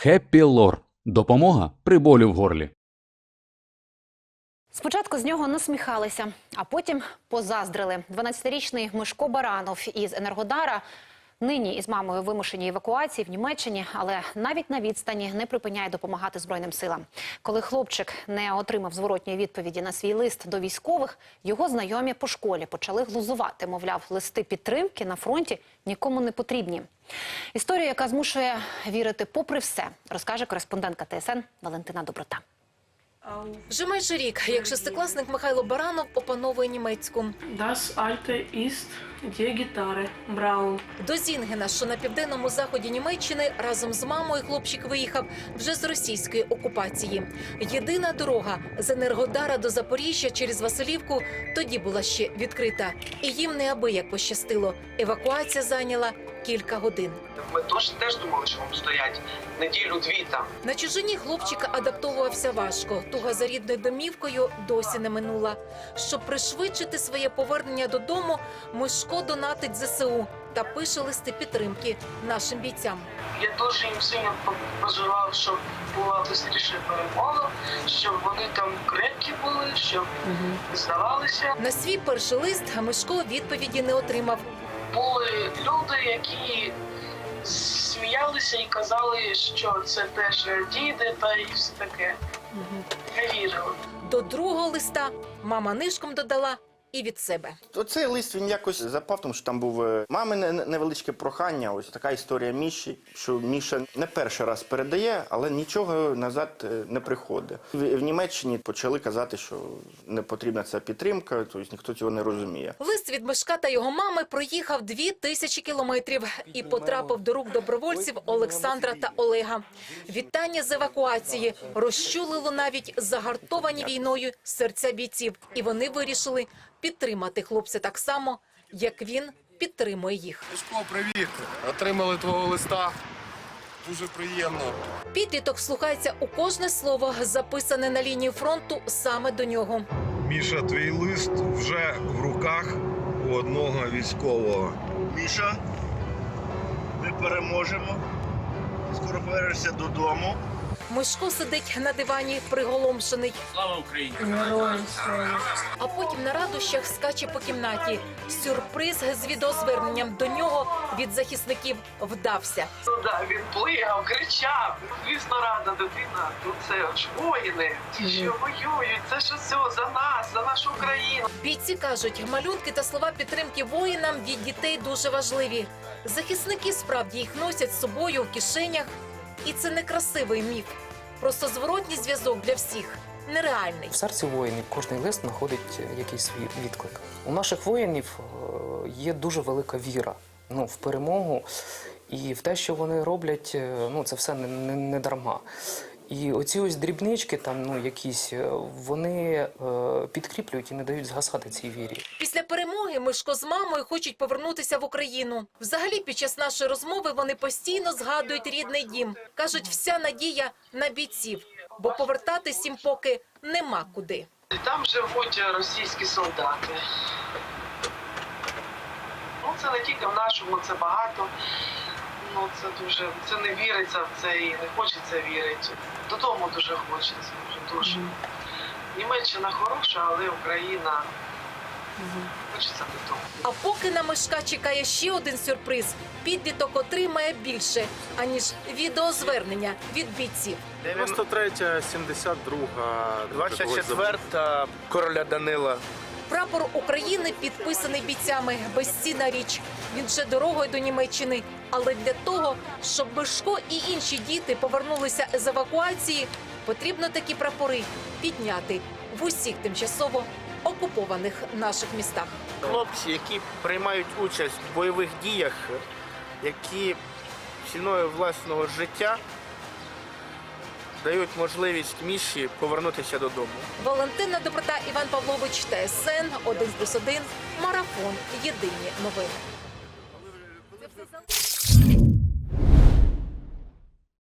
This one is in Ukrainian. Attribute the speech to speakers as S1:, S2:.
S1: Хеппі Лор. Допомога при болі в горлі.
S2: Спочатку з нього насміхалися, а потім позаздрили. 12-річний Мишко Баранов із Енергодара нині із мамою вимушені евакуації в Німеччині, але навіть на відстані не припиняє допомагати Збройним силам. Коли хлопчик не отримав зворотньої відповіді на свій лист до військових, його знайомі по школі почали глузувати. Мовляв, листи підтримки на фронті нікому не потрібні. Історія, яка змушує вірити попри все, розкаже кореспондентка ТСН Валентина Доброта.
S3: Вже майже рік, як шестикласник Михайло Баранов опановує німецьку.
S4: Das alte ist die Gitarre, Braun.
S3: До Зінгена, що на південному заході Німеччини, разом з мамою хлопчик виїхав вже з російської окупації. Єдина дорога з Енергодара до Запоріжжя через Василівку тоді була ще відкрита. І їм неабияк пощастило. Евакуація зайняла кілька годин.
S5: Ми теж теж думали, що вам стоять неділю-дві там.
S3: На чужині хлопчика адаптовувався важко. Туга за рідною домівкою досі не минула. Щоб пришвидшити своє повернення додому, Мишко донатить ЗСУ та пише листи підтримки нашим бійцям.
S5: Я дуже їм сильно по- пожелав, щоб була швидше перемога, щоб вони там крепкі були, щоб здавалися.
S3: На свій перший лист Мишко відповіді не отримав.
S5: Були люди, які сміялися і казали, що це теж діди та і все таке. Не вірили.
S3: До другого листа мама нишком додала і від себе.
S6: Оцей лист він якось запав, тому що там був е, мамине невеличке прохання. Ось така історія Міші, що Міша не перший раз передає, але нічого назад е, не приходить. В, в Німеччині почали казати, що не потрібна ця підтримка, тобто ніхто цього не розуміє.
S3: Лист від Мишка та його мами проїхав дві тисячі кілометрів і потрапив до рук добровольців Олександра та Олега. Вітання з евакуації розчулило навіть загартовані війною серця бійців, і вони вирішили підтримати хлопця так само, як він підтримує їх.
S7: Мишко, привіт! Отримали твого листа. Дуже приємно.
S3: Підліток слухається у кожне слово, записане на лінії фронту саме до нього.
S8: Міша, твій лист вже в руках у одного військового.
S9: Міша, ми переможемо. Скоро повернешся додому.
S3: Мишко сидить на дивані, приголомшений.
S4: Слава.
S3: А потім на радощах скаче по кімнаті. Сюрприз з відеозверненням до нього від захисників вдався.
S5: Ну да, він плигав, кричав. Звісно, рада дитина. Тут це ж воїни, ті, що воюють. Це ж все за нас, за нашу Україну.
S3: Бійці кажуть, малюнки та слова підтримки воїнам від дітей дуже важливі. Захисники справді їх носять з собою в кишенях, і це не красивий міф. Просто зворотній зв'язок для всіх нереальний.
S10: В серці воїнів кожний лист знаходить е, якийсь свій відклик. У наших воїнів е, є дуже велика віра ну, в перемогу і в те, що вони роблять, е, ну, це все не, не, не дарма. І оці ось дрібнички, там, ну, якісь, е, вони е, підкріплюють і не дають згасати цій вірі.
S3: Після перемоги Мишко з мамою хочуть повернутися в Україну. Взагалі, під час нашої розмови вони постійно згадують рідний дім. кажуть, вся надія на бійців, бо повертатись їм поки нема куди.
S5: Там живуть російські солдати. Ну, це не тільки в нашому, це багато. Ну, це дуже, це не віриться в це і не хочеться вірити. Додому дуже хочеться, вже дуже. Німеччина хороша, але Україна хочеться додому.
S3: А поки на Мишка чекає ще один сюрприз, підліток отримає більше, аніж відеозвернення від бійців.
S7: 93, 72,
S6: 24-та короля Данила.
S3: Прапор України підписаний бійцями. Безцінна річ. Він вже дорогою до Німеччини. Але для того, щоб Мишко і інші діти повернулися з евакуації, потрібно такі прапори підняти в усіх тимчасово окупованих наших містах.
S11: хлопці, які приймають участь в бойових діях, які ціною власного життя дають можливість міші повернутися додому.
S3: Валентина Доброта, Іван Павлович, ТСН 1+,1, Марафон. Єдині новини.